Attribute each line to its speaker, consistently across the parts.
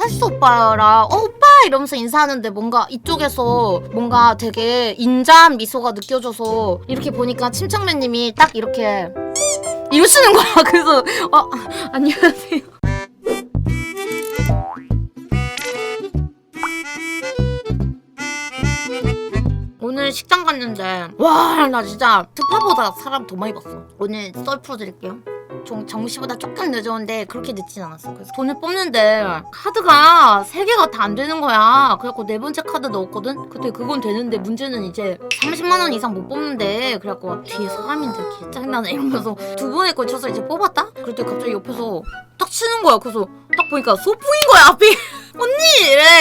Speaker 1: 찰스 오빠랑 어 오빠 이러면서 인사하는데 뭔가 이쪽에서 뭔가 되게 인자한 미소가 느껴져서 이렇게 보니까 침착맨님이 딱 이렇게 이러시는 거야. 그래서 어 안녕하세요. 오늘 식당 갔는데 와 나 진짜 특파보다 사람 더 많이 봤어 오늘 썰 풀어드릴게요 정, 정시보다 조금 늦었는데 그렇게 늦진 않았어. 그래서 돈을 뽑는데 카드가 세 개가 다 안 되는 거야. 그래갖고 네 번째 카드 넣었거든? 근데 그건 되는데 문제는 이제 30만 원 이상 못 뽑는데 그래갖고 뒤에 사람인들 개 짜증나네 이러면서 두 번에 걸쳐서 이제 뽑았다? 그랬더니 갑자기 옆에서 딱 치는 거야. 그래서 딱 보니까 소풍인 거야 앞에 언니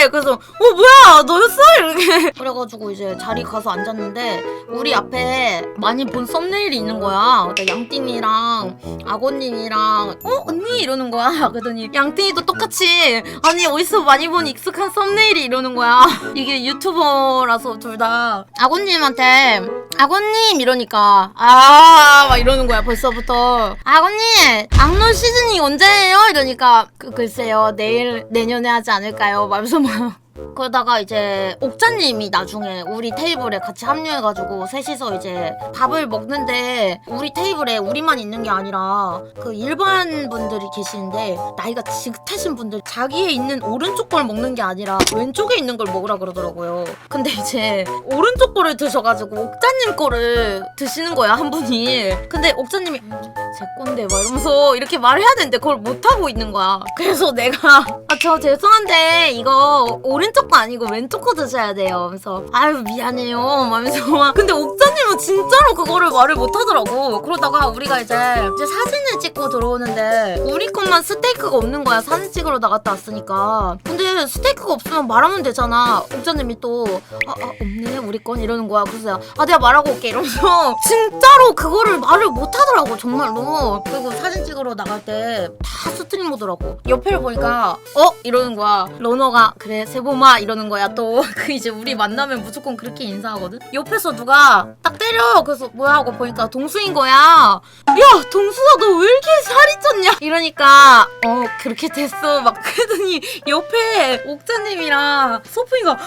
Speaker 1: 그래서 어 뭐야? 너였어? 이렇게. 그래가지고 이제 자리 가서 앉았는데 우리 앞에 많이 본 썸네일이 있는 거야. 그러니까 양띵이랑 아고님이랑 어 언니? 이러는 거야. 그러더니 양띵이도 똑같이 아니 어디서 많이 본 익숙한 썸네일이 이러는 거야. 이게 유튜버라서 둘 다 아고님한테 아고님! 이러니까 아 막 이러는 거야 벌써부터. 아고님! 악놀 시즌이 언제예요? 이러니까 그 글쎄요 내일 내년에 하지 않을까요? 말면서 막 그러다가 이제 옥자님이 나중에 우리 테이블에 같이 합류해가지고 셋이서 이제 밥을 먹는데 우리 테이블에 우리만 있는 게 아니라 그 일반 분들이 계시는데 나이가 지긋하신 분들 자기의 있는 오른쪽 걸 먹는 게 아니라 왼쪽에 있는 걸 먹으라 그러더라고요. 근데 이제 오른쪽 거를 드셔가지고 옥자님 거를 드시는 거야 한 분이. 근데 옥자님이 제 건데 막 이러면서 이렇게 말을 해야 되는데 그걸 못 하고 있는 거야. 그래서 내가 아 저 죄송한데 이거 오른 쪽 거 아니고 왼쪽 거 드셔야 돼요. 그래서 아유 미안해요. 하면서 막 근데 옥자님은 진짜로 그거를 말을 못 하더라고. 그러다가 우리가 이제 이제 사진을 찍고 들어오는데 우리 것만 스테이크가 없는 거야. 사진 찍으러 나갔다 왔으니까. 근데 스테이크가 없으면 말하면 되잖아. 옥자님이 또 아, 아 없네 우리 건 이러는 거야. 그래서 아 내가 말하고 올게 이러면서 진짜로 그거를 말을 못 하더라고 정말로. 그리고 사진 찍으러 나갈 때 다 스트림 모드라고. 옆에를 보니까 어 이러는 거야. 러너가 그래 세보마 이러는 거야. 또 그 이제 우리 만나면 무조건 그렇게 인사하거든. 옆에서 누가 딱 때려. 그래서 뭐야 하고 보니까 동수인 거야. 야 동수야 너 왜 이렇게 살이 쪘냐? 이러니까 어 그렇게 됐어. 막 그러더니 옆에 옥자님이랑 소풍이가 와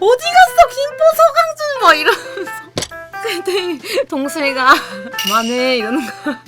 Speaker 1: 어디 갔어 김포 서강준 막 이러면서 근데 동수이가 그만해 이러는 거야.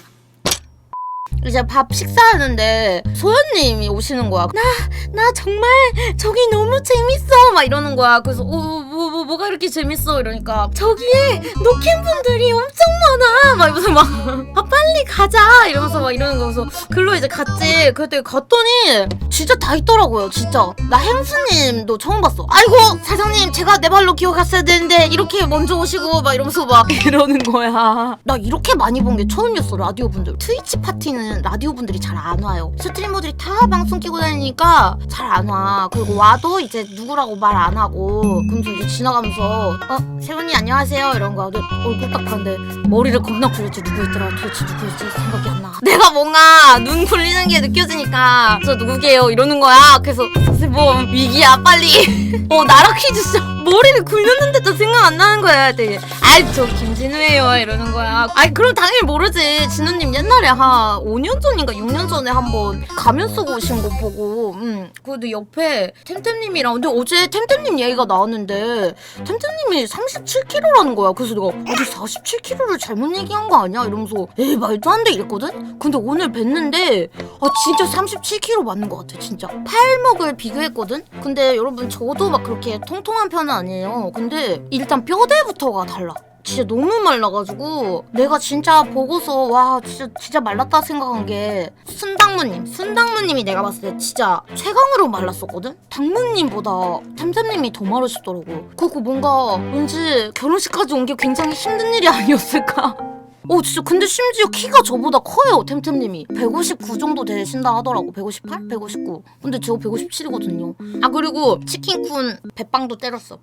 Speaker 1: 이제 밥 식사하는데 소연님이 오시는 거야. 나, 나 정말 저기 너무 재밌어. 막 이러는 거야. 그래서, 어, 뭐, 뭐가 이렇게 재밌어? 이러니까, 저기에 노캠 분들이 엄청 많아. 막 이러면서 막, 아, 빨리 가자. 이러면서 막 이러는 거. 그래서, 글로 이제 갔지. 그때 갔더니, 진짜 다 있더라고요. 진짜. 나 행수님도 처음 봤어. 아이고, 사장님, 제가 내 발로 기어갔어야 되는데, 이렇게 먼저 오시고, 막 이러면서 막 이러는 거야. 나 이렇게 많이 본 게 처음이었어, 라디오 분들. 트위치 파티는 라디오 분들이 잘 안 와요. 스트리머들이 다 방송 끼고 다니니까 잘 안 와. 그리고 와도 이제 누구라고 말 안 하고, 그럼 저 이제 지나가 면서, 어, 세훈이 안녕하세요. 이런 거. 얼굴 딱 봤는데, 머리를 겁나 굴렸지. 누구였더라? 도대체 누구였지? 생각이 안 나. 내가 뭔가 눈 굴리는 게 느껴지니까, 저 누구게요? 이러는 거야. 그래서, 뭐, 위기야, 빨리. 어, 나라 퀴즈 진짜. 머리를 굴렸는데도 생각 안 나는 거야. 되게. 아이, 저 김진우예요. 이러는 거야. 아이, 그럼 당연히 모르지. 진우님 옛날에 한 5년 전인가 6년 전에 한번 가면 쓰고 오신 거 보고, 음. 그래도 옆에 템템님이랑, 근데 어제 템템님 얘기가 나왔는데, 템템님이 37kg라는 거야. 그래서 내가, 어제 47kg를 잘못 얘기한 거 아니야? 이러면서, 에이, 말도 안 돼. 이랬거든? 근데 오늘 뵀는데, 아, 진짜 37kg 맞는 것 같아, 진짜. 팔목을 비교했거든? 근데 여러분, 저도 막 그렇게 통통한 편은 아니에요. 근데 일단 뼈대부터가 달라. 진짜 너무 말라가지고 내가 진짜 보고서 와 진짜 진짜 말랐다 생각한 게 순당무님. 순당무님이 내가 봤을 때 진짜 최강으로 말랐었거든? 당무님보다 템템님이 더 마르시더라고. 그리고 뭔가 왠지 결혼식까지 온 게 굉장히 힘든 일이 아니었을까? 어 진짜 근데 심지어 키가 저보다 커요 템템님이. 159 정도 되신다 하더라고. 158? 159 근데 저 157이거든요. 아 그리고 치킨쿤 배빵도 때렸어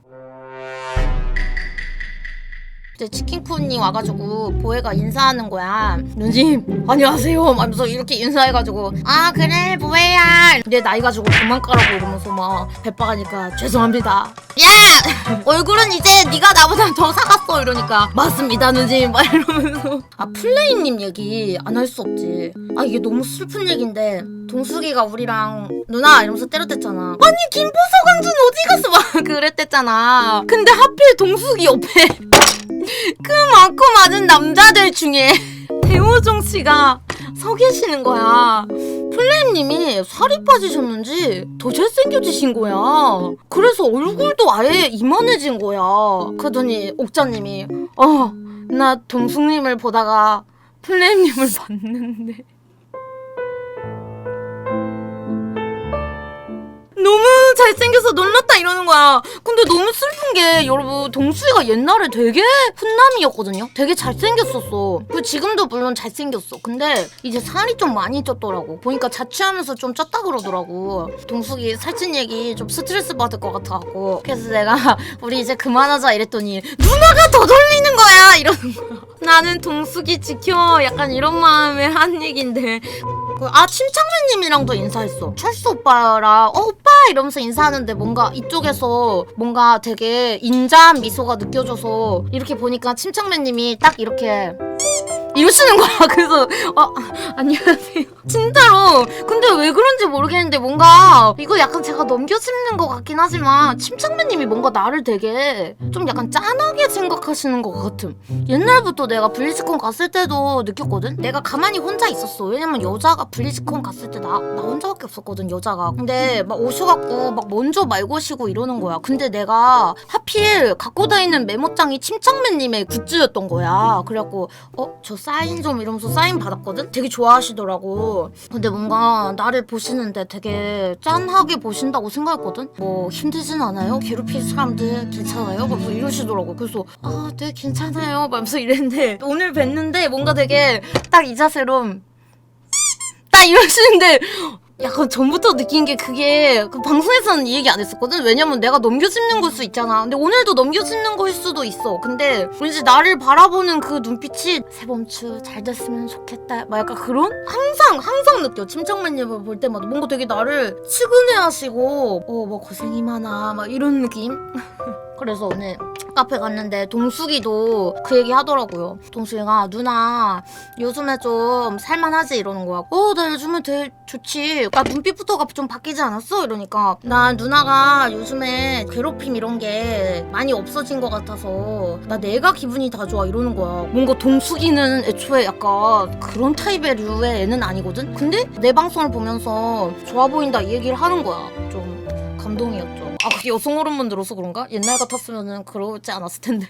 Speaker 1: 이제 치킨쿤이 와가지고 보혜가 인사하는 거야. 누님 안녕하세요. 하면서 이렇게 인사해가지고 아 그래 보혜야. 내 나이 가지고 까라고 이러면서 막 배빠가니까 죄송합니다. 야 얼굴은 이제 네가 나보다 더 사갔어 이러니까 맞습니다 누님 막 이러면서 아 플레이님 얘기 안 할 수 없지. 아 이게 너무 슬픈 얘긴데 동숙이가 우리랑 누나 이러면서 때렸댔잖아. 아니 김보석 왕준 어디 갔어 막 그랬댔잖아. 근데 하필 동숙이 옆에 그 많고 많은 남자들 중에 대호종 씨가 서 계시는 거야. 플레임님이 살이 빠지셨는지 더 잘생겨지신 거야. 그래서 얼굴도 아예 이만해진 거야. 그러더니 옥자님이 어, 나 동숙님을 보다가 플레임님을 봤는데 너무 잘생겨서 놀랐다 이러는 거야. 근데 너무 슬픈 게 여러분 동수이가 옛날에 되게 훈남이었거든요. 되게 잘생겼었어. 그 지금도 물론 잘생겼어. 근데 이제 살이 좀 많이 쪘더라고. 보니까 자취하면서 좀 쪘다 그러더라고. 동숙이 살찐 얘기 좀 스트레스 받을 것 같아갖고. 그래서 내가 우리 이제 그만하자 이랬더니 누나가 더 돌리는 거야 이러는 거야. 나는 동숙이 지켜 약간 이런 마음에 한 얘긴데 그, 아 침착맨님이랑도 인사했어. 철수 오빠랑 어 오빠! 이러면서 인사하는데 뭔가 이쪽에서 뭔가 되게 인자한 미소가 느껴져서 이렇게 보니까 침착맨님이 딱 이렇게 이러시는 거야 그래서 어 안녕하세요 진짜로 근데 왜 그런지 모르겠는데 뭔가 이거 약간 제가 넘겨짚는 것 같긴 하지만 침착맨님이 뭔가 나를 되게 좀 약간 짠하게 생각하시는 것 같음 옛날부터 내가 블리즈콘 갔을 때도 느꼈거든? 내가 가만히 혼자 있었어. 왜냐면 여자가 블리즈콘 갔을 때 나, 나 혼자밖에 없었거든, 여자가. 근데 막 오셔갖고 막 먼저 말 거시고 이러는 거야. 근데 내가 하필 갖고 다니는 메모장이 침착맨님의 굿즈였던 거야. 그래갖고, 어, 저 사인 좀 이러면서 사인 받았거든? 되게 좋아하시더라고. 근데 뭔가 나를 보시는데 되게 짠하게 보신다고 생각했거든? 뭐 힘들진 않아요? 괴롭힐 사람들 괜찮아요? 그래서 이러시더라고. 그래서, 아, 네, 괜찮아요. 막면서 이랬는데, 오늘 뵀는데 뭔가 되게 딱 이 자세로 딱 이러시는데 약간 전부터 느낀 게 그게 그 방송에서는 이 얘기 안 했었거든? 왜냐면 내가 넘겨짚는 걸 수 있잖아. 근데 오늘도 넘겨짚는 걸 수도 있어. 근데 왠지 나를 바라보는 그 눈빛이 세범추 잘 됐으면 좋겠다. 막 약간 그런? 항상 항상 느껴. 침착맨님을 볼 때마다 뭔가 되게 나를 측은해 하시고 어 뭐 고생이 많아. 막 이런 느낌? 그래서 오늘 카페 갔는데 동숙이도 그 얘기 하더라고요. 동숙이가 누나 요즘에 좀 살만하지 이러는 거야. 어, 나 요즘에 되게 좋지. 나 눈빛부터가 좀 바뀌지 않았어? 이러니까 나 누나가 요즘에 괴롭힘 이런 게 많이 없어진 것 같아서 나 내가 기분이 다 좋아 이러는 거야. 뭔가 동숙이는 애초에 약간 그런 타입의 류의 애는 아니거든. 근데 내 방송을 보면서 좋아 보인다 이 얘기를 하는 거야. 좀 감동이었죠. 아, 그게 여성 호르몬 들어서 그런가? 옛날 같았으면은 그러지 않았을 텐데.